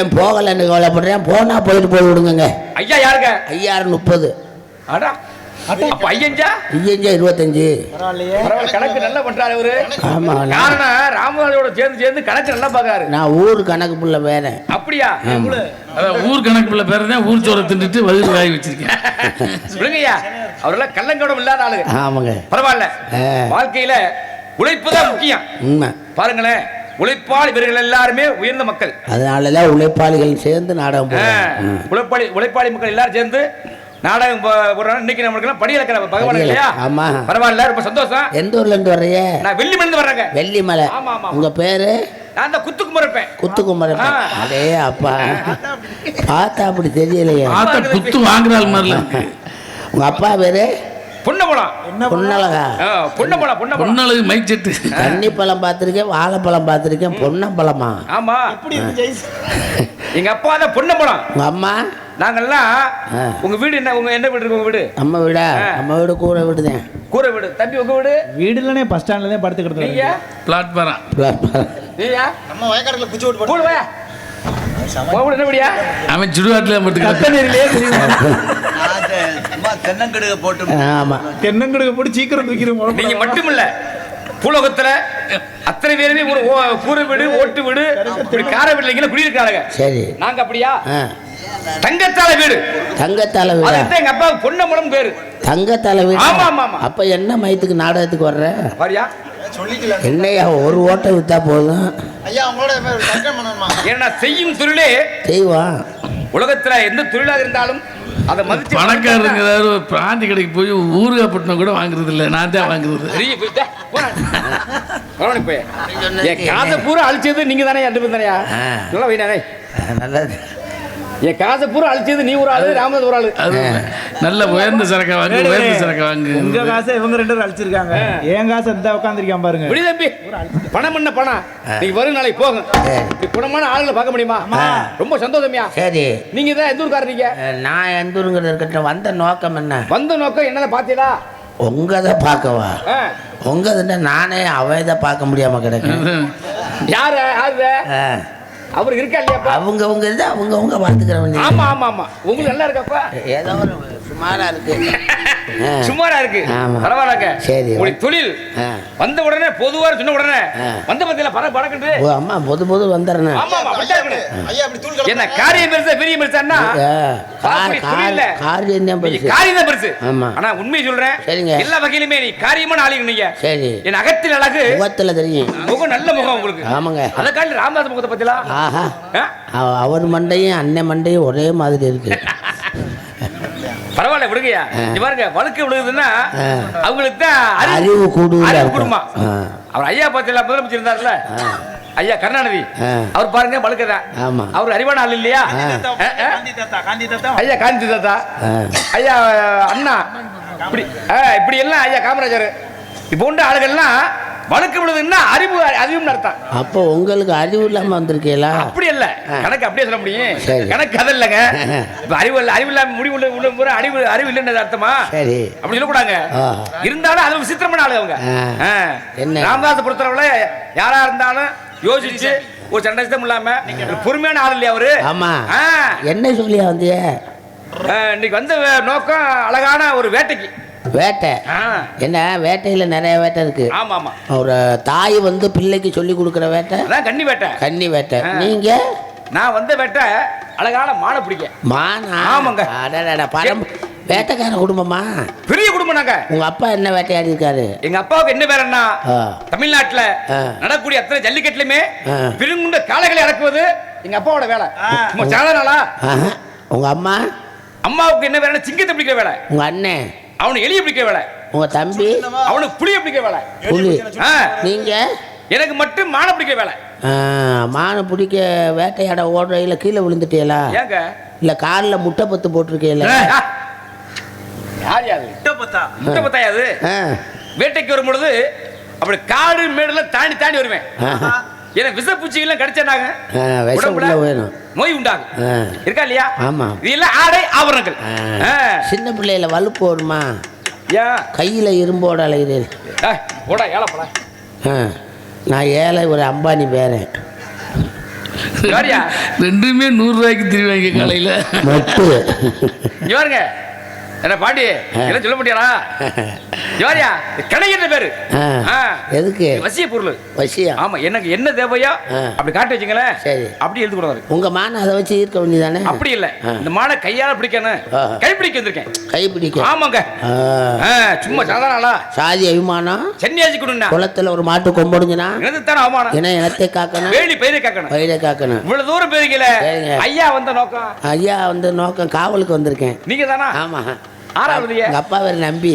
அவன் போகலைன்னு கவலைப்படுறேன். போனா போயிட்டு போய் விடுங்க ஐயா யாருங்க? ஐயாயிரம் முப்பது. அடா. அப்ப ஐயஞ்சா? ஐயஞ்சா இருபத்தஞ்சு. கணக்கு நல்லா பண்றாரு அவரு ஆமா ராமதாஸோட சேர்ந்து சேர்ந்து கணக்கு நல்லா பாக்காரு நான் ஊர் கணக்கு புள்ள வேறேன். அப்படியா? ஊர். கணக்குள்ள பேர் தான் ஊர் சோறை தின்னுட்டு வயிறு வாய் வச்சிருக்கேன். சொல்லுங்கய்யா அவரெல்லாம் கள்ளங்கடம் இல்லாத ஆளுங்க. ஆமாங்க. பரவாயில்ல. வாழ்க்கையில உழைப்பு தான் முக்கியம். பாருங்களேன். உழைப்பாளி இவர்கள் எல்லாருமே உயர்ந்த மக்கள். அதனால தான் உழைப்பாளிகள் சேர்ந்து நாடகம். உழைப்பாளி உழைப்பாளி மக்கள் எல்லாரும் சேர்ந்து நாடகம் இன்னைக்கு நம்மளுக்கு படி இழக்கிற பகவான் இல்லையா? ஆமா. பரவாயில்ல ரொம்ப சந்தோஷம். எந்த ஊர்ல இருந்து வர்றீங்க? நான் வெள்ளி மருந்து வர்றேங்க. வெள்ளிமலை. ஆமா, ஆமா. உங்க பேரு? நான் தான் குத்துக்குமர் இருப்பேன். அதே அப்பா. பார்த்தா அப்படி தெரியலையே. ஆத்தா குத்து வாங்குறாள் மாதிரில உங்க அப்பா பேரு? பொன்னபுலம். பொன்னழகா பொன்னபுலம்? பொன்னபுலம் பொண்ணளவு மைக் செட்டு. தண்ணி பழம் பார்த்துருக்கேன் வாழைப்பழம் பார்த்துருக்கேன் பொன்னம்பழமா? ஆமா. எங்க அப்பா தான் பொன்னபுலம். உங்க அம்மா? நாங்கெல்லாம். உங்க வீடு என்ன உங்க என்ன வீடு இருக்கு உங்க வீடு? அம்மா வீடா. அம்மா வீடு கூரை வீடுதான் கூரை வீடு. தம்பி உங்க வீடு? வீடு இல்லைனே பஸ் ஸ்டாண்ட்ல தான் படுத்து நீங்க கிடத்துறேன் பிளாட்பாரம் நீயா நம்ம வயக்காடுல குச்சி ஓட்டு கூடு வாயா உங்க வீடு என்ன வீடியா அவன் சுடுகாட்டில் மட்டும் தென்னங்கடுக போட்டு ஆமா. தென்னங்கடுக்க போட்டு சீக்கிரம் தூக்கிடும் நீங்க மட்டுமில்ல பூலோகத்துல அத்தனை பேருமே ஒரு கூரை வீடு ஓட்டு வீடு இப்படி கார இங்கே குடியிருக்காங்க சரி. நாங்க அப்படியா? ஆ. தங்கத்தால வீடு. தங்கத்தால வீடா? எங்க அப்பாவுக்கு பொன்னம்பலம் பேரு. தங்கத்தால வீடா? ஆமா, ஆமா. அப்ப என்ன மயத்துக்கு நாடகத்துக்கு வர்ற? சொல்லிக்கலாம் என்னையா ஒரு ஓட்டை வித்தா போதும். ஏன்னா செய்யும் தொழிலே செய்வான் உலகத்துல எந்த தொழிலாக இருந்தாலும் அதை மதிச்சு பணக்காரங்க ஏதாவது பிராந்தி கடைக்கு போய் ஊறுகாப்பட்டினம் கூட வாங்குறது இல்லை நான் தான் வாங்குறது. என் காசை பூரா அழிச்சது நீங்க தானே பேரும் தானே. நல்லா வைனானே நல்லது. என் காசை பூரா அழிச்சது நீ ஒரு ஆளு ராமதாஸ் ஒரு ஆளு. அது நல்ல உயர்ந்த சரக்கை வாங்கு உயர்ந்த சரக்கை வாங்கு. உங்க காசை இவங்க ரெண்டு பேரும் அழிச்சிருக்காங்க. என் காசை இந்த உட்காந்துருக்கான் பாருங்க. விடி தம்பி. பணம் என்ன பணம். நீங்க வரும் நாளைக்கு. இப்படி குணமான ஆளுங்களை பார்க்க முடியுமா? ரொம்ப சந்தோஷமியா. சரி. நீங்க தான் எந்த ஊருக்காரீங்க நான் எந்த ஊருங்கிறது இருக்கட்டும். வந்த நோக்கம் என்ன? வந்த நோக்கம் என்னதை பாத்தீங்களா உங்கதை பார்க்கவா. உங்கதுன்னா நானே அவன் இதை பார்க்க முடியாம கிடக்கு யாரு? யாரு. அவர் இருக்கா இல்லையாப்பா? அவங்க அவங்க உங்க பார்த்துக்கிற வேண்டிய ஆமா ஆமா ஆமா. உங்களுக்கு நல்லா இருக்காப்பா? ஏதோ ஒரு சுமாரா இருக்கு. ஆ. சுமாரா இருக்கு. ஆமா. பரவாயில்லங்க. சரி. உங்களுக்கு தொழில். வந்த உடனே பொதுவா சொன்ன உடனே. வந்த பத்தியில பற பறக்குது அம்மா பொது பொது வந்துடுறேன். என்ன காரியம் பெருசா பெரிய பெருசான்னா. காரியம் தான் பெருசு. காரியம் தான் பெருசு. ஆமா. ஆனா உண்மையை சொல்றேன். சரிங்க. எல்லா வகையிலுமே நீ காரியமான ஆளுங்க நீங்க. சரி. என் அகத்தில் அழகு முகத்துல தெரியும். முகம் நல்ல முகம் உங்களுக்கு. ஆமாங்க. அதை காட்டி ராமதாஸ் முகத்தை பத்திலா? ஆஹா. அவ- அவர் மண்டையும் அண்ணன் மண்டையும் ஒரே மாதிரி இருக்கு. பரவாயில்ல விடுங்கய்யா இங்க பாருங்க வழுக்கு விழுகுதுன்னா. அவங்களுக்கு தான் அறிவு. கூடுமா. அவர் ஐயா பத்தில முதலமைச்சர் இருந்தார்ல ஐயா கருணாநிதி. அவர் பாருங்க வழுக்கதான் ஆமா. அவர் அறிவான ஆள் இல்லையா ஐயா காந்தி தாத்தா. ஐயா அண்ணா இப்படி இப்படி எல்லாம் ஐயா காமராஜர் இப்போ உண்டு ஆளுகள்லாம் வழுக்கு விழுதுன்னா அறிவு அறிவுன்னு அர்த்தம் அப்போ உங்களுக்கு அறிவு இல்லாம வந்திருக்கீங்களா அப்படி இல்ல. கணக்கு அப்படியே சொல்ல முடியும். கணக்கு அது இல்லைங்க. அறிவு இல்ல அறிவு இல்லாம முடிவு உள்ள உள்ள பூரா அறிவு அறிவு இல்லைன்னு அர்த்தமா? சரி. அப்படி சொல்லக்கூடாங்க. இருந்தாலும் அது விசித்திரமான ஆளு அவங்க. என்ன? ராமதாஸ் பொறுத்தளவுல யாரா இருந்தாலும் யோசிச்சு ஒரு சண்டை இல்லாம பொறுமையான ஆள் இல்லையா அவரு? ஆமா. என்ன சொல்லியா வந்திய? ஆ, இன்னைக்கு வந்த நோக்கம் அழகான ஒரு வேட்டைக்கு. வேட்டை. ஆ. என்ன வேட்டையில நிறைய வேட்டை இருக்கு. ஆமா ஆமா ஒரு தாய் வந்து பிள்ளைக்கு சொல்லி கொடுக்குற வேட்டை. அதான் கன்னி வேட்டை. கன்னி வேட்டை. நீங்க? நான் வந்த வேட்டை அழகான மானை பிடிக்க. மானா? ஆமாங்க. அடடட, பரம் வேட்டைக்கார குடும்பமா? பெரிய குடும்பம் நாங்க. உங்க அப்பா என்ன வேட்டையாடி இருக்காரு? எங்க அப்பாவுக்கு என்ன பேரன்னா ஆ. தமிழ்நாட்டுல. நடக்கூடிய அத்தனை ஜல்லிக்கட்டுலயுமே ஆ. பெருங்குண்ட காளைகளை இறக்குவது எங்க அப்பாவோட வேலை. சும்மா சாதாரணா ஆஹா. உங்க அம்மா? அம்மாவுக்கு என்ன வேலை சிங்கத்தை பிடிக்கிற வேலை. உங்க அண்ணன்? அவனுக்கு எலியை பிடிக்கிற வேலை உங்க தம்பி அவனுக்கு புளிய பிடிக்கிற வேலை புலி. ஆ. நீங்க? எனக்கு மட்டும் மானை பிடிக்கிற வேலை மானை பிடிக்க வேட்டையாட ஓடுறையில கீழே விழுந்துட்டீங்களா ஏங்க? இல்ல கால்ல முட்டை பத்து போட்டிருக்கீங்களா? ஆ. யார் யாது முட்டை பத்தாயாது. வேட்டைக்கு வரும் பொழுது அப்படி காடு மேடுலாம் தாண்டி தாண்டி வருவேன். ஏன்னா விஷப்பூச்சிகள்லாம் கடிச்சாங்க ஆ, விஷம் உள்ள வேணும் நோய் உண்டாகும். ஆ. இருக்கா இல்லையா? ஆமா. இது எல்லாம் ஆடை ஆபரணங்கள். சின்ன பிள்ளையில வலுப்பு வருமா? ஏன்? கையில இரும்போட அலைகிறேன் போடா ஏழை போடா. ஆ. நான் ஏழை ஒரு அம்பானி பேரன் ரெண்டுமே நூறு ரூபாய்க்கு திருவாங்க காலையில. மொட்டு. இங்க பாருங்க என்ன பாண்டி என்ன சொல்ல முடியாடா யாரியா கிடைக்கிற பேரு. ஆ. ஆ. எதுக்கு? வசிய பொருள். வசியம் ஆமா எனக்கு என்ன தேவையோ. அப்படி காட்டி வச்சுங்களேன். சரி. அப்படி எழுதி கொடுத்தாரு உங்க மானை அதை வச்சு ஈர்க்க வேண்டியதானே அப்படி இல்ல. இந்த மாடை கையால பிடிக்கணும். ஆ. கை பிடிக்க வந்திருக்கேன். கை பிடிக்கும் ஆமாங்க. சும்மா சாதாரண சாதி அபிமானம்? சென்னியாசி கொடுனா குளத்துல ஒரு மாட்டு கொம்பொடுஞ்சுனா எனது தானே அவமானம்? ஏன்னா இனத்தை காக்கணும். வேலி பயிரை காக்கணும். பயிரை காக்கணும். இவ்வளவு தூரம் போயிருக்கீல சரிங்க. ஐயா வந்த நோக்கம். ஐயா வந்து நோக்கம் காவலுக்கு வந்திருக்கேன். நீங்க தானா ஆமா. ஆறாவதுலயே? எங்க அப்பா பேர் நம்பி.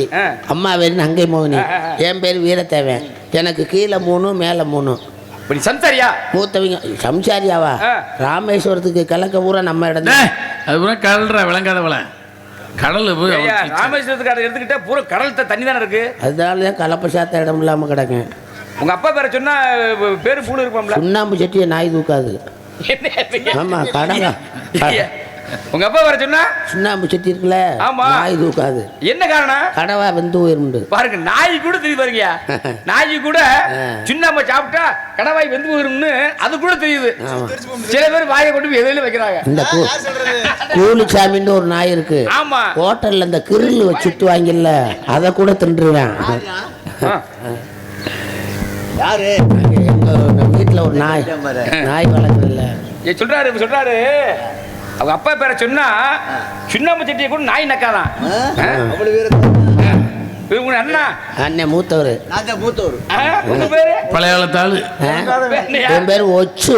அம்மா பேர் நங்கை மோகினி. என் பேர் வீரத்தேவன். எனக்கு கீழே மூணு மேலே மூணு. இப்படி சம்சாரியா? மூத்தவங்க சம்சாரியாவா. ராமேஸ்வரத்துக்கு கிழக்க பூரா நம்ம இடம் அது பூரா கடல்ற விளங்காதவள. அவன் ராமேஸ்வரத்துக்கு அதை எடுத்துக்கிட்டா பூரா கடல் தண்ணி தானே இருக்கு? அதனால தான் கலப்பை சாத்த இடம் இல்லாமல் கிடக்கேன். உங்க அப்பா பேரை சொன்னா அஹ், பேரு பூணு இருப்போம்ல. சுண்ணாம்பு சட்டியை நாய் தூக்காது? ஆமா ஐயா, உங்க அப்பா பேரை சொன்னா? சுண்ணாம்பு சட்டி இருக்குல்ல ஆமா. நாய் தூக்காது. என்ன காரணம்? கடவா வெந்து உயர்ந்து பாருங்க நாய் கூட தெரியுது பாருங்கயா நாய் கூட சின்னம்மா சாப்பிட்டா கடவாய் வெந்து போயிரும்னு அது கூட தெரியுது. சில பேர் வாயை கொண்டு போய் எதிரில வைக்கிறாங்க. இந்த கூ யார் சொல்றது? கூலிச்சாமின்னு ஒரு நாய் இருக்கு. ஆமா. ஹோட்டல்ல இந்த கிரில் வச்சுட்டு வாங்கில்ல அதை கூட தின்றுவேன். யாரு? எங்க வீட்டுல ஒரு நாய். நாய் வளர்க்குறல ஏ, சொல்றாரு சொல்றாரு. அவங்க அப்பா பேரை சொன்னா சின்னம்மா செட்டியை கூட நாய் நக்காதான்? அவ்வளவு உங்க அண்ணா. அண்ணன் மூத்தவர். நான் மூத்தவர். உங்க பேரு? பழைய காலத்தாள்? என் பேர் ஒச்சு.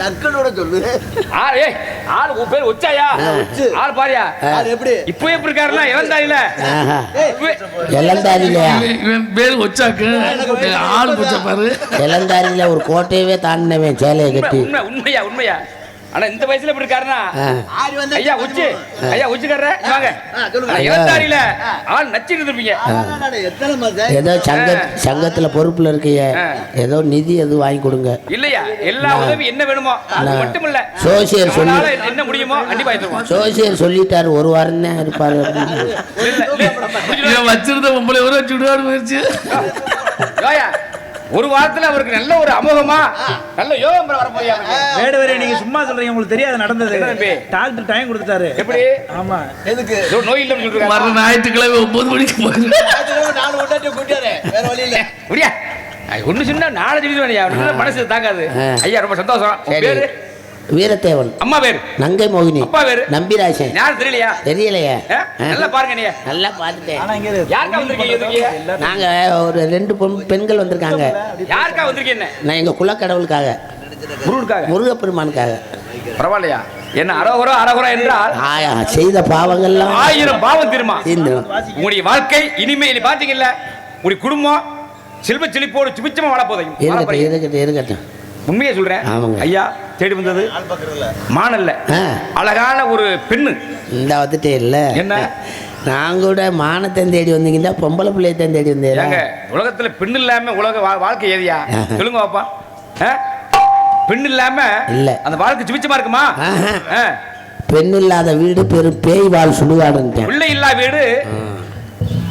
நக்கலோட சொல்லு. ஆள் ஏய் ஆள் உன் பேர் ஒச்சாயா? ஒச்சு. ஆள் பாரியா? யார் எப்படி? இப்போ எப்படி ஆஹா இப்ப- இளந்தாரிலையா இவன் பேர் ஒச்சாக்கு. ஆள் பூச்ச பாரு. இளந்தாரியில ஒரு கோட்டையவே தாண்டினவன் சேலையை கட்டி. உண்மை உண்மையா உண்மையா? ஆனா இந்த வயசுல எப்படி இருக்காருன்னா? ஐயா உச்சி. ஐயா உச்சிக்கார வாங்க. ஆ, சொல்லுங்க. ஆனா இறந்தாரில ஆள் நச்சிட்டு இருப்பீங்க ஏதோ சங்க சங்கத்துல பொறுப்புல இருக்கிய ஆ. ஏதோ நிதி எதுவும் வாங்கி கொடுங்க. இல்லையா? எல்லா உதவி என்ன வேணுமோ மட்டும் இல்ல சோசியல் சொல்லி என்ன முடியுமோ கண்டிப்பா தருவோம். ஜோசியர் சொல்லிட்டாரு ஒரு வாரம் தான் இருப்பாரு வச்சிருந்த பொம்பளை ஒரு சுடுகாடு போயிடுச்சு யோயா, ஒரு வாரத்துல அவருக்கு நல்ல ஒரு அமோகமா நல்ல யோகம் வர போறியா அவருக்கு? வேடுவரே நீங்க சும்மா சொல்றீங்க உங்களுக்கு தெரியாது நடந்தது? டாக்டர் டைம் கொடுத்தாரு எப்படி? ஆமா. எதுக்கு? நோய் இல்லைன்னு சொல்றாங்க வர ஞாயிற்றுக்கிழமை ஒன்பது மணிக்கு ஞாயிற்றுக்கிழமை நாலு கொண்டாட்டி கூட்டியாரு. வேற வழி இல்ல. முடியா ஒண்ணு சொன்னா நாலு சொல்லி வேணையா மனசு தாங்காது. ஆ. ஐயா ரொம்ப சந்தோஷம். பேரு? வீரத்தேவன். அம்மா பேரு? நங்கை மோகினி. அப்பா பேரு? நம்பிராசன் யாரும் தெரியலையா? தெரியலையே? நல்லா பாருங்க நீ நல்லா பார்த்துட்டேன். யாருக்கா வந்திருக்கீங்க எதுக்கு நாங்க ஒரு ரெண்டு பெண்கள் வந்திருக்காங்க. யாருக்கா வந்திருக்கீங்க? நான் எங்க குலக்கடவுளுக்காக. முருகனுக்காக? முருகப்பெருமானுக்காக. பரவாயில்லையா? என்ன அரகுரா அரகுரா என்றால்? ஆயா செய்த பாவங்கள்லாம் ஆயிரம் பாவம் திருமா? உங்களுடைய வாழ்க்கை இனிமேல் பாத்தீங்கல்ல உங்களுடைய குடும்பம் செல்வ செழிப்போடு சுபிச்சமா வாழ இருக்கட்டும் இருக்கட்டும் இருக்கட்டும். உண்மையை சொல்றேன். ஐயா தேடி வந்தது? மானல்ல ஆ. அழகான ஒரு பெண்ணு. இந்த வந்துட்டே இல்ல. என்ன? நான் கூட மானத்தையும் தேடி வந்தீங்கன்னா பொம்பளை பிள்ளையத்தையும் தேடி ஏங்க வந்தேன் உலகத்துல பெண் இல்லாம உலக வாழ்க்கை ஏதியா. சொல்லுங்க பாப்பா. ஆ? பெண் இல்லாம இல்ல. அந்த வாழ்க்கை சுபிச்சமா இருக்குமா. பெண் இல்லாத வீடு பெரும் பேய் வாழ் சுடுகாடுன்ட்டேன் பிள்ளை இல்லா வீடு.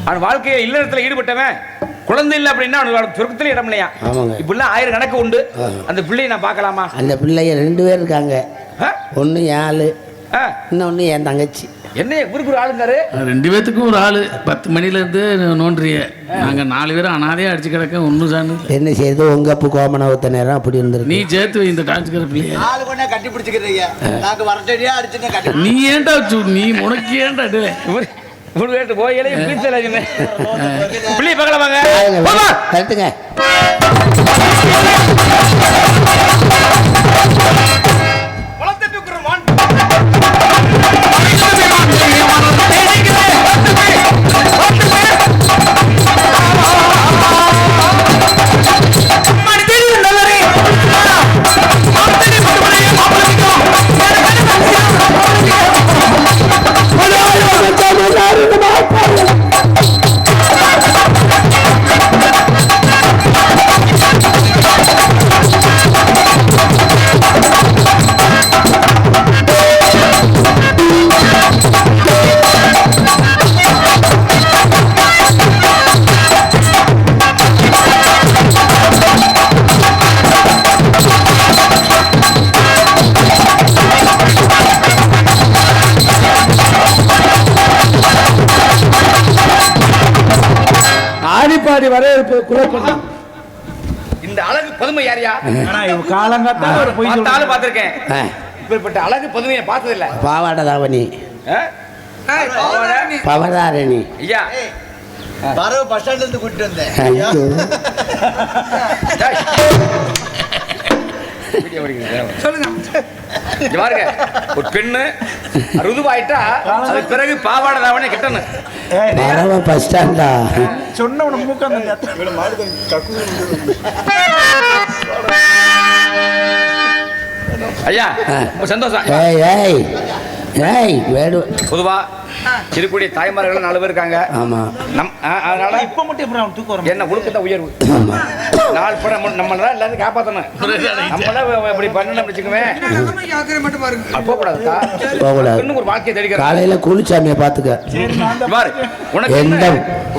அவன் வாழ்க்கையை இல்லறத்துல ஈடுபட்டவன். குழந்தை இல்லை அப்படின்னா அவனுக்கு சொர்க்கத்துல இடம் இல்லையா? ஆமாங்க. இப்படிலாம் ஆயிரம் கணக்கு உண்டு. அந்த பிள்ளையை நான் பார்க்கலாமா? அந்த பிள்ளைய ரெண்டு பேர் இருக்காங்க. ஆ? ஒன்று என் ஆளு ஆ. இன்னொன்று என் தங்கச்சி. என்ன குறுக்கு ஒரு ஆளுங்காரு ரெண்டு பேத்துக்கும் ஒரு ஆளு. பத்து மணில இருந்து நோண்டுறிய நாங்க நாலு பேரும் அனாதையா அடிச்சு கிடக்க ஒன்றும் சாணு என்ன செய்யுது உங்க அப்பு கோமனவத்த நேரம் அப்படி இருந்திருக்கு. நீ சேர்த்து இந்த டான்ஸ்கிற பிள்ளைய. நாலு கொண்டா கட்டி பிடிச்சிக்கிறீங்க. நாங்க வரட்டடியா அடிச்சுட்டு கட்டி நீ ஏன்டா நீ உனக்கு ஏன்டா ஒரு வேட்டு போயிலே பீச்சல பிள்ளை பார்க்கலாம் வாங்க. பாருங்க, குலப்பண்ணி இந்த அழகு பதுமை யாரியா காலங்காத்தால ஒரு பொய் பார்த்திருக்கேன். ஆ, இப்படிப்பட்ட அழகு பதுமையை பார்த்தது இல்ல பாவாடை. தாவணி பவதாரணி. ஐயா. பரவ பஸ் ஸ்டாண்ட்ல இருந்து கூட்டிட்டு வந்தேன். இங்க பாருங்க. ஒரு பெண்ணு ருதுவாயிட்டா அது பிறகு பாவாடை தாவணி கிட்டணும். ஏய், பரவ பஸ் ஸ்டாண்டா? சொன்ன உன மூக்கம் ஐயா சந்தோஷம். ஏய் ஏய் ஏய் வேடு. பொதுவா இருக்கக்கூடிய தாய்மார்கள் நாலு பேர் இருக்காங்க. ஆமா. நம் அதனால இப்ப மட்டும் எப்படி அவன் தூக்கம் வரும் என்ன ஒழுக்கத்தை உயர்வு. நாலு பேர் நம்ம நம்மள எல்லாரும் காப்பாத்தணும். நம்மள இப்படி பண்ணணும் வச்சுக்குவேன் அப்போ கூடாதுக்கா இன்னும் ஒரு வாழ்க்கையை தெளிக்கிறேன் காலையில குளிச்சாமியை பாத்துக்க பாரு உனக்கு என்ன?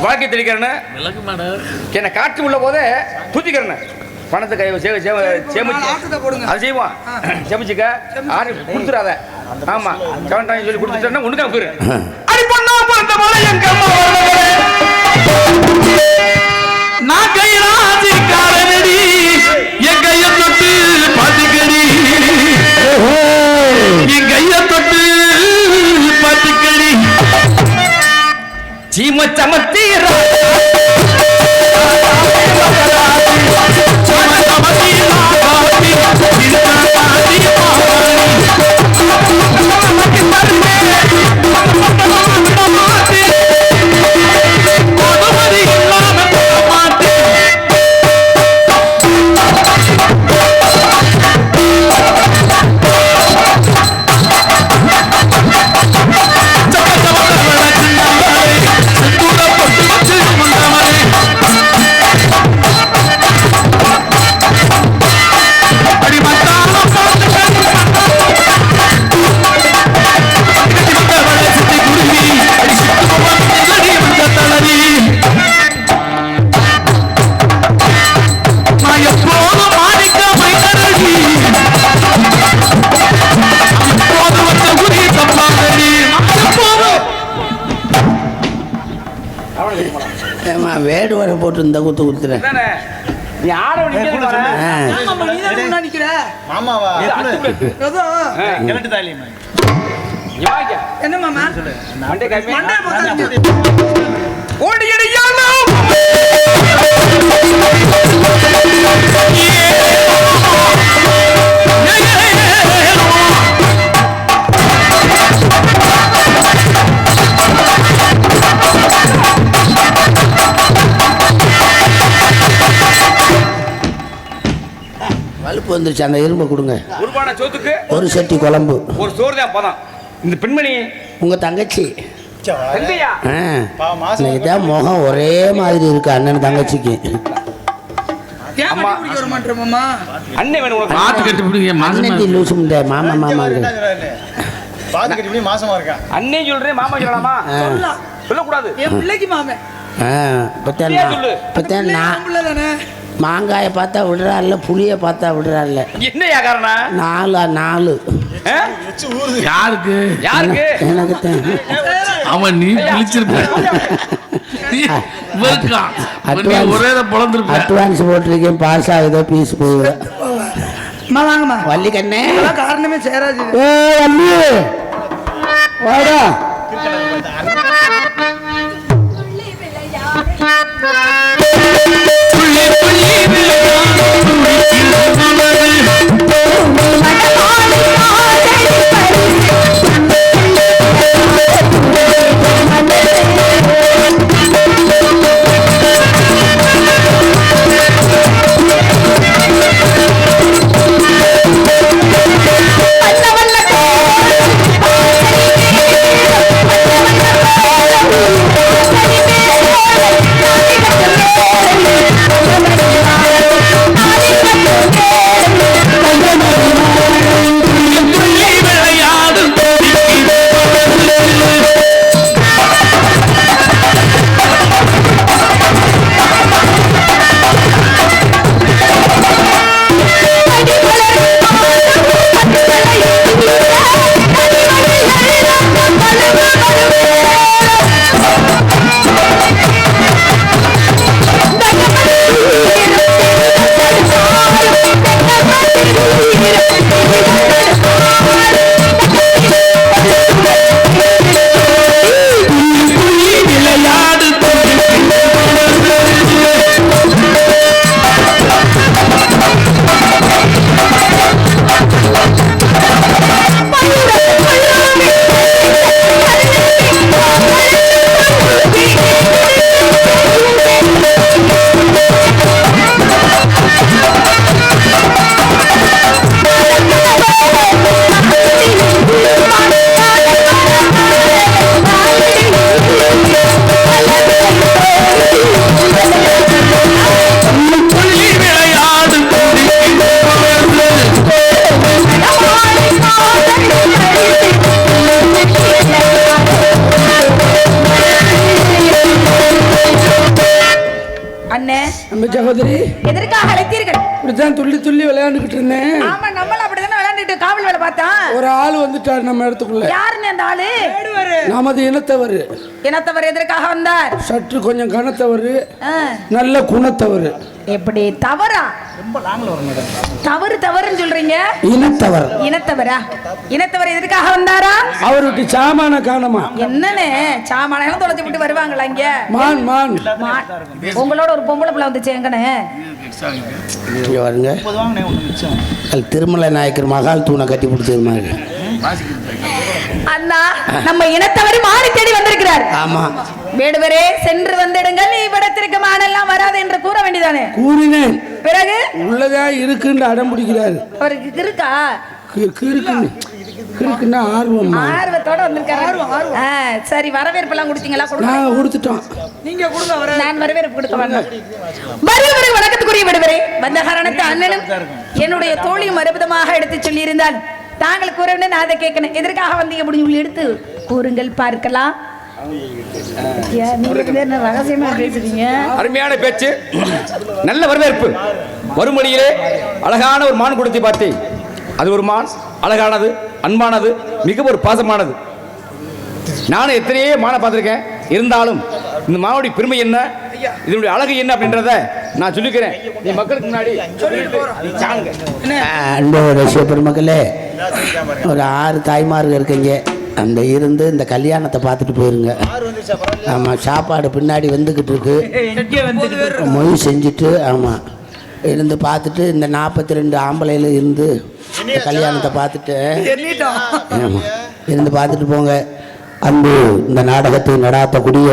வாழ்க்கையை தெளிக்கிறேன்னு என்னை காற்று உள்ள போதே தூத்திக்கிறேன்னு பணத்தை கை சேமிச்சு அது செய்வான் சேமிச்சுக்க. ஆறு கொடுத்துடாத. ஆமா. செவன் டைம் சொல்லி கொடுத்துட்டேன்னா ஒண்ணுக்கா போயிரு அடி பொண்ணா பிறந்த மலை எங்க. நான் கைராசி காரனடி என் கைய தொட்டு பாத்துக்கடி என் கைய தொட்டு பாத்துக்கடி சீம சமத்தீரா. வேடு வர போட்டு இந்த குத்து குத்துறேன் நீ ஆட மாமாவா என்ன மாமா வலுப்பு வந்துருச்சு அந்த இரும்பை கொடுங்க. உருவான சோத்துக்கு ஒரு சட்டி குழம்பு. ஒரு சோறு தான் பதம். இந்த பெண்மணி உங்க தங்கச்சி. தங்கையா ஆ இன்னைக்கு தான் முகம் ஒரே மாதிரி இருக்கு அண்ணன் தங்கச்சிக்கு. மாமா இப்படி மாசமா இருக்கா? அண்ணே சொல்றேன் மாமா சொல்லலாமா? ஆ. சொல்லக்கூடாது. என் பிள்ளைக்கு ஆ இப்பத்தான் அப்படியே நான் மாங்காயை பார்த்தா விடுறாள்ல புளியை பார்த்தா விடுறாள்ல என்னையா காரணம்? நாலா நாலு? யாருக்கு? யாருக்கு? எனக்கு அவன் நீ நீ ஒரே பொழந்திருப்ப அட்வான்ஸ் போட்டிருக்கேன் பாஸ் ஆகுதோ பீஸ் போகுதோ. அம்மா வாங்கம்மா. வள்ளிக்கண்ணே. அதெல்லாம் காரணமே சேராது ஏ வள்ளி. வாடா. இருந்தேன் ஆமா நம்மள அப்படிதானே விளையாண்டுட்டு காவல் வேலை பார்த்தோம் ஒரு ஆள் வந்துட்டார் நம்ம இடத்துக்குள்ள. யாருன்னு அந்த ஆளு? நமது இனத்தவர். இனத்தவர் எதற்காக வந்தார்? சற்று கொஞ்சம் கனத்தவர் நல்ல குணத்தவர். எப்படி தவறா? தவறு தவறுன்னு சொல்றீங்க. இனத்தவர். இனத்தவரா? இனத்தவர் எதற்காக வந்தாரா? அவருக்கு சாமான காணமா? என்னன்னு சாமானம் தொலைச்சு விட்டு வருவாங்களா இங்க? மான் மான். உங்களோட ஒரு பொம்பளை பிள்ளை வந்துச்சு எங்கன்னு இங்கே வருங்க அது திருமலை நாயக்கர் மகால் தூணை கட்டி பிடிச்சது மாதிரி அண்ணா நம்ம இனத்தவர் மாறி தேடி வந்திருக்கிறார். ஆமாம் வேடுவரே சென்று வந்திடுங்கள். இவ்விடத்திற்கு மானெல்லாம் வராது என்று கூற வேண்டியதானே? கூறினேன். பிறகு? உள்ளதா இருக்குன்னு அடம் பிடிக்கிறாரு. அவருக்கு இருக்கா கி- கிறுக்குன்னு ஆர்வம் ஆர்வத்தோட வந்திருக்காரு. ஆ, சரி வரவேற்பு எல்லாம் கொடுத்தீங்களா? கொடுங்க. நாங்கள் கொடுத்துட்டோம். நான் வரவேற்பு கொடுக்க வருவரை வணக்கத்துக்குரிய விடுவரே வந்த காரணத்தை அண்ணனும் என்னுடைய தோழியும் அற்புதமாக எடுத்து சொல்லியிருந்தால் தாங்கள் கூற வேண்டும் நான் அதை கேட்கணும் எதற்காக வந்தீங்க? அப்படின்னு சொல்லி எடுத்து கூறுங்கள் பார்க்கலாம். நீங்க அருமையான பேச்சு. நல்ல வரவேற்பு. மறுமொழியிலே அழகான ஒரு மான் கொடுத்து பார்த்தேன். அது ஒரு மான் அழகானது அன்பானது மிக ஒரு பாசமானது. நானும் எத்தனையோ மானை பார்த்துருக்கேன். இருந்தாலும் இந்த மானுடைய பெருமை என்ன? இதனுடைய அழகு என்ன அப்படின்றத நான் சொல்லிக்கிறேன். நீ மக்களுக்கு முன்னாடி சாங்க அன்போட சிவபெருமக்களே ஒரு ஆறு தாய்மார்கள் இருக்கீங்க. அந்த இருந்து இந்த கல்யாணத்தை பார்த்துட்டு போயிருங்க. ஆமாம் சாப்பாடு பின்னாடி வந்துக்கிட்டு இருக்கு. மொய் செஞ்சுட்டு ஆமாம் இருந்து பார்த்துட்டு இந்த நாற்பத்தி ரெண்டு ஆம்பளையில் இருந்து இந்த கல்யாணத்தை பார்த்துட்டு இருந்து பார்த்துட்டு போங்க. அன்பு இந்த நாடகத்தை நடாத்தக்கூடிய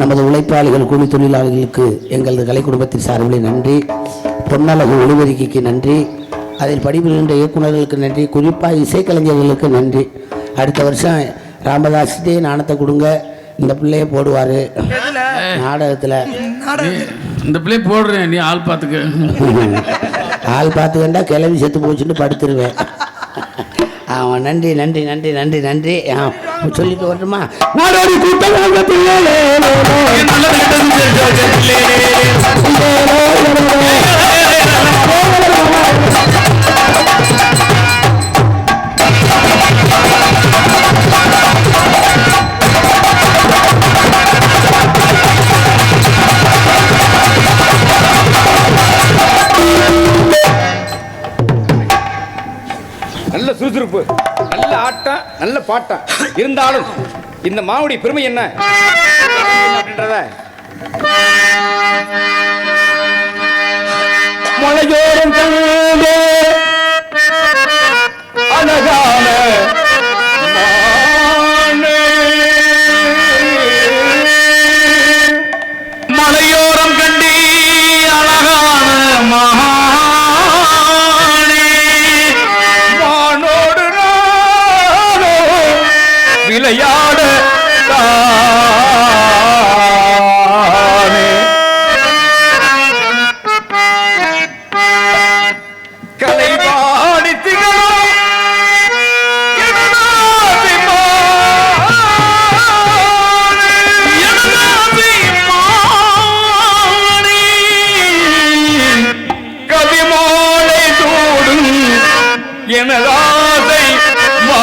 நமது உழைப்பாளிகள் கூலி தொழிலாளர்களுக்கு எங்களது கலை குடும்பத்தின் சார்பில் நன்றி. பொன்னழகு ஒளிபெருக்கிக்கு நன்றி. அதில் பணிபுரிகின்ற இயக்குநர்களுக்கு நன்றி. குறிப்பாக இசைக்கலைஞர்களுக்கு நன்றி. அடுத்த வருஷம் ராமதாஸ்டே நாணத்தை கொடுங்க. இந்த பிள்ளைய போடுவார். நாடகத்தில். இந்த பிள்ளை போடுறேன் நீ ஆள் பார்த்துக்க. ஆள் பார்த்து வேண்டா கிளம்பி செத்து போச்சுன்னு படுத்துருவேன். ஆமாம் நன்றி நன்றி நன்றி நன்றி நன்றி. ஆ, சொல்லிட்டு வரட்டுமா? நாடோடி கூட்டம் நல்லது சுறுசுறுப்பு நல்ல ஆட்டம் நல்ல பாட்டம். இருந்தாலும் இந்த மாவுடைய பெருமை என்ன? அப்படின்றத. மலையோரம் கண்டே எனதாசை மா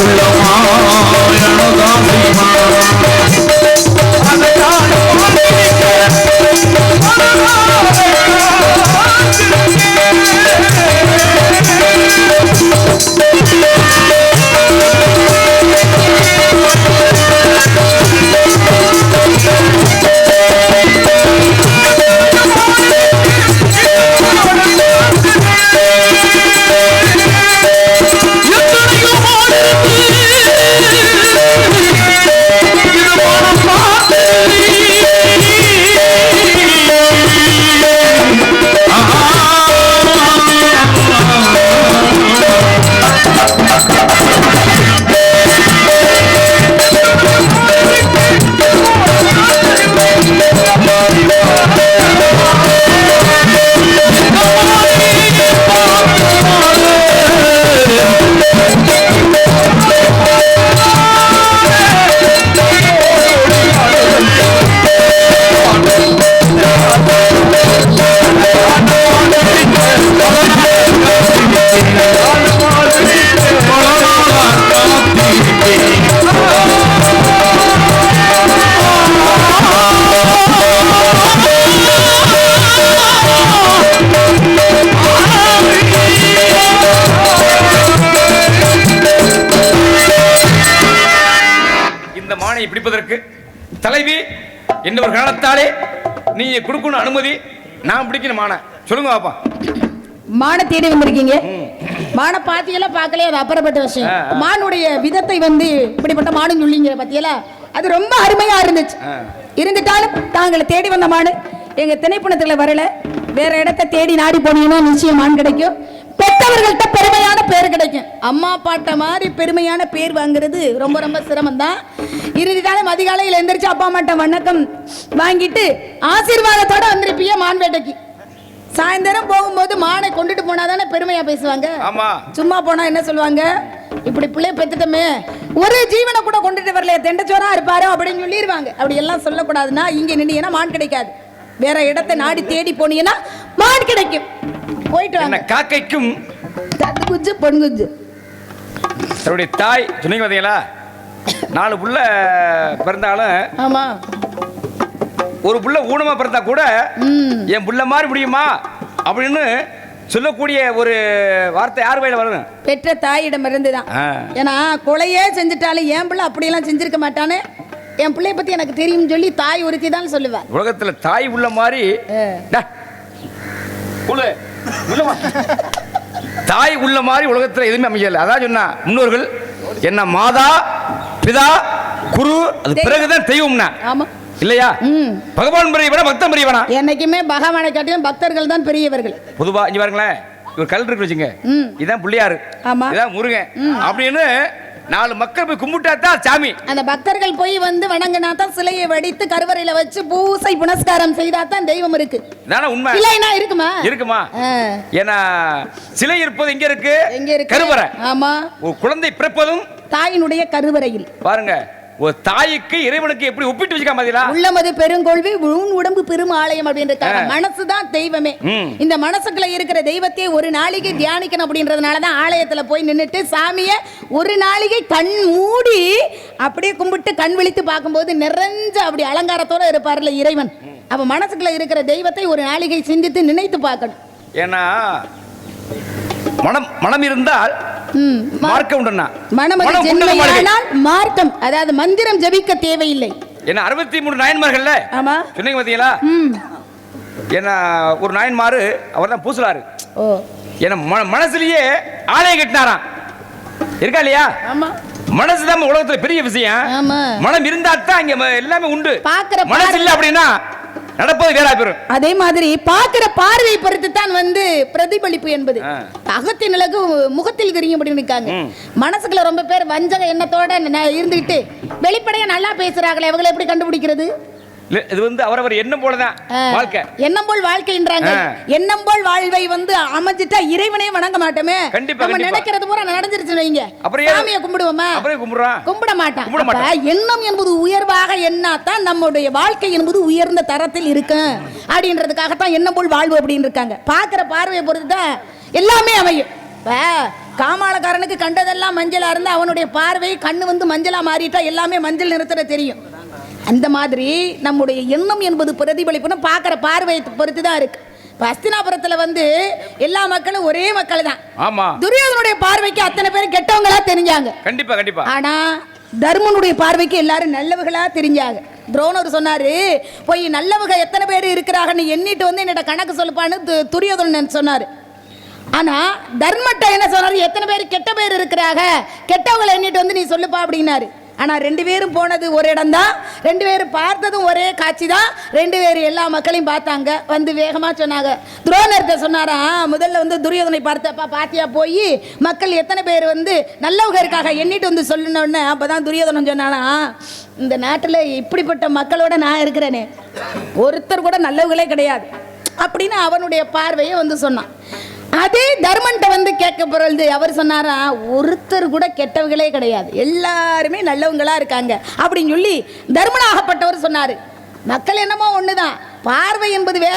உள்ளமாயணதாசிமா அதையான காரணத்தாலே நீ கொடுக்கணும் அனுமதி நான் பிடிக்கணும் மான. சொல்லுங்க பாப்பா. மான தேடி வந்திருக்கீங்க. மான பாத்தீங்களா பார்க்கலையே அது அப்புறப்பட்ட விஷயம். மானுடைய விதத்தை வந்து இப்படிப்பட்ட மானுன்னு சொல்லிங்க பாத்தீங்களா அது ரொம்ப அருமையா இருந்துச்சு. இருந்துட்டாலும் தாங்களை தேடி வந்த மானு எங்க திணைப்பணத்துல வரல. வேற இடத்த தேடி நாடி போனீங்கன்னா நிச்சயம் மான் கிடைக்கும். பெற்றவர்கள்ட்ட பெருமையான பேர் கிடைக்கும். அம்மா பாட்ட மாதிரி பெருமையான பேர் வாங்குறது ரொம்ப ரொம்ப சிரமம் தான் இருந்துட்டாலும் அதிகாலையில் எந்திரிச்சு அப்பா அம்மாட்ட வணக்கம் வாங்கிட்டு ஆசீர்வாதத்தோட வந்திருப்பீங்க மான் வேட்டைக்கு சாயந்தரம் போகும்போது மானை கொண்டுட்டு போனாதானே பெருமையா பேசுவாங்க? ஆமா. சும்மா போனா என்ன சொல்லுவாங்க? இப்படி பிள்ளை பெத்துட்டோமே ஒரு ஜீவனை கூட கொண்டுட்டு வரல தெண்டச்சோரா இருப்பாரு அப்படின்னு சொல்லிடுவாங்க அப்படி எல்லாம் சொல்லக்கூடாதுன்னா இங்க நின்னீங்கன்னா மான் கிடைக்காது. வேற இடத்தை நாடி தேடி போனீங்கன்னா மான் கிடைக்கும். போயிட்டு வாங்க. காக்கைக்கும்? தட்டு குஞ்சு பொன் குஞ்சு. தன்னுடைய தாய் சொன்னீங்க பார்த்தீங்களா நாலு புள்ள பிறந்தாலும் ஆமா. ஒரு புள்ள ஊனமா பிறந்தா கூட என் புள்ள மாதிரி முடியுமா? அப்படின்னு சொல்லக்கூடிய ஒரு வார்த்தை யார் வயல வரும் பெற்ற தாயிடம் இருந்துதான். ஆ. ஏன்னா கொலையே செஞ்சுட்டாலும் என் பிள்ளை அப்படியெல்லாம் செஞ்சிருக்க மாட்டானே. என் பிள்ளைய பத்தி எனக்கு தெரியும்னு சொல்லி தாய் ஒருத்தி தான் சொல்லுவேன் உலகத்துல தாய் உள்ள மாதிரி. தாய் உள்ள மாதிரி உலகத்துல எதுவுமே அமையல. அதான் சொன்னா முன்னோர்கள் என்ன மாதா பிதா குரு அது பிறகுதான் தெய்வம்னா. ஆமா. இல்லையா? ம். பகவான் பெரியவனா பக்தன் பெரியவனா என்னைக்குமே பகவானை காட்டியும் பக்தர்கள் தான் பெரியவர்கள். பொதுவா இங்க பாருங்களேன் ஒரு கல் இருக்கு வச்சுங்க ம். இதான் பிள்ளையாரு. ஆமா. இதான் முருகன். அப்படின்னு நாலு மக்கள் போய் கும்பிட்டா தான் சாமி. அந்த பக்தர்கள் போய் வந்து வணங்கினா தான் சிலையை வடித்து கருவறையில வச்சு பூசை புனஸ்காரம் செய்தா தான் தெய்வம் இருக்கு. தானே உண்மை? இல்லைன்னா இருக்குமா? இருக்குமா. ஏன்னா சிலை இருப்பது எங்க இருக்கு? எங்க இருக்கு? கருவறை. ஆமா. ஒரு குழந்தை பிறப்பதும் தாயினுடைய கருவறையில். பாருங்க. ஒரு தாய்க்கு இறைவனுக்கு எப்படி ஒப்பிட்டு வச்சுக்காம பாத்தீங்களா உள்ளமது பெருங்கொள்வி உன் உடம்பு பெரும் ஆலயம் அப்படின்றாங்க மனசுதான் தெய்வமே. இந்த மனசுக்குள்ள இருக்கிற தெய்வத்தையே ஒரு நாளைக்கு தியானிக்கணும் அப்படின்றதுனால தான் ஆலயத்துல போய் நின்னுட்டு சாமிய ஒரு நாளைக்கு கண் மூடி அப்படியே கும்பிட்டு கண் விழித்து பார்க்கும்போது நிறைஞ்ச அப்படி அலங்காரத்தோட இருப்பார்ல இறைவன். அப்ப மனசுக்குள்ள இருக்கிற தெய்வத்தை ஒரு நாளிகை சிந்தித்து நினைத்து பார்க்கணும். ஏன்னா மனம் மனம் இருந்தால். மார்க்கம் உண்டுன்னா? மனமது. ஜென்மையானால் மார்க்கம் அதாவது மந்திரம் ஜபிக்க தேவையில்லை. ஏன்னா அறுபத்தி மூணு நாயன்மார்கள்ல? ஆமா. சொன்னீங்க பாத்தீங்களா? ம். ஏன்னா ஒரு நாயன்மாரு அவர் தான் பூசலாரு ம- மனசுலயே ஆலயம் கட்டினாராம். இருக்கா இல்லையா? ஆமா. மனசுதான் உலகத்துல பெரிய விஷயம். மனம் இருந்தா தான் இங்க எல்லாமே உண்டு. மனசு இல்ல அப்படின்னா நடப்பது வேறா போயிரும் அதே மாதிரி பார்க்கிற பார்வை பொறுத்து தான் வந்து பிரதிபலிப்பு என்பது. அகத்தின் அழகு முகத்தில் தெரியும் அப்படின்னு இருக்காங்க. மனசுக்குள்ள ரொம்ப பேர் வஞ்சக எண்ணத்தோட இருந்துகிட்டு வெளிப்படையா நல்லா பேசுறாங்களே இவங்களை எப்படி கண்டுபிடிக்கிறது? இது வந்து அவரவர் எண்ணம் போலதான். வாழ்க்கை. எண்ணம் போல் வாழ்க்கைன்றாங்க. எண்ணம் போல் வாழ்வை வந்து அமைஞ்சிட்டா இறைவனே வணங்க மாட்டோமே. கண்டிப்பா, நம்ம. நினைக்கிறது பூரா நடந்துருச்சு வைங்க. அப்புறம்? சாமியை கும்பிடுவோமா? அப்புறம் கும்பிடுறான் கும்பிட மாட்டான் கும்பிட. எண்ணம் என்பது உயர்வாக எண்ணாதான் நம்முடைய வாழ்க்கை என்பது உயர்ந்த தரத்தில் இருக்கும் அப்படின்றதுக்காகத்தான் எண்ணம் போல் வாழ்வு அப்படின்னு இருக்காங்க. பார்க்கிற பார்வையை பொறுத்து தான் எல்லாமே அமையும். இப்ப காமாளக்காரனுக்கு கண்டதெல்லாம் மஞ்சளா இருந்தா அவனுடைய பார்வை கண்ணு வந்து மஞ்சளா மாறிட்டா எல்லாமே மஞ்சள் நிறத்துல தெரியும். அந்த மாதிரி நம்முடைய எண்ணம் என்பது பிரதிபலிப்புன்னு பார்க்குற பார்வையை பொறுத்து தான் இருக்கு. இப்போ அஸ்தினாபுரத்துல வந்து எல்லா மக்களும் ஒரே மக்கள் தான். ஆமா. துரியோதனுடைய பார்வைக்கு அத்தனை பேர் கெட்டவங்களா தெரிஞ்சாங்க. கண்டிப்பா கண்டிப்பா. ஆனா தர்மனுடைய பார்வைக்கு எல்லாரும் நல்லவங்களா தெரிஞ்சாங்க. துரோணர் சொன்னாரு போய் நல்லவங்க எத்தனை பேர் இருக்கிறாங்கன்னு எண்ணிட்டு வந்து என்னோட கணக்கு சொல்லுப்பான்னு து- துரியோதனன் சொன்னாரு. ஆனா தர்மட்ட என்ன சொன்னாரு? எத்தனை பேர் கெட்ட பேர் இருக்கிறாங்க? கெட்டவங்களை எண்ணிட்டு வந்து நீ சொல்லுப்பா அப்படின்னாரு. ஆனால் ரெண்டு பேரும் போனது ஒரு இடம் தான் ரெண்டு பேரும் பார்த்ததும் ஒரே காட்சி தான் ரெண்டு பேரும் எல்லா மக்களையும் பார்த்தாங்க. வந்து வேகமாக சொன்னாங்க. துரோணர்கிட்ட சொன்னாரா முதல்ல வந்து துரியோதனை பார்த்தப்பா பாத்தியா போய் மக்கள் எத்தனை பேர் வந்து நல்லவங்க இருக்காக எண்ணிட்டு வந்து சொல்லணுன்னு அப்பதான் துரியோதனம் சொன்னானா இந்த நாட்டில் இப்படிப்பட்ட மக்களோட நான் இருக்கிறேனே. ஒருத்தர் கூட நல்லவங்களே கிடையாது. அப்படின்னு அவனுடைய பார்வையை வந்து சொன்னான். அதே தர்மன்ட்ட வந்து கேட்க போறது. அவர் சொன்னாரா ஒருத்தர் கூட கெட்டவங்களே கிடையாது. எல்லாருமே நல்லவங்களா இருக்காங்க. அப்படின்னு சொல்லி தர்மனாகப்பட்டவர் சொன்னாரு. மக்கள் என்னமோ ஒண்ணுதான். பார்வை என்பது வேற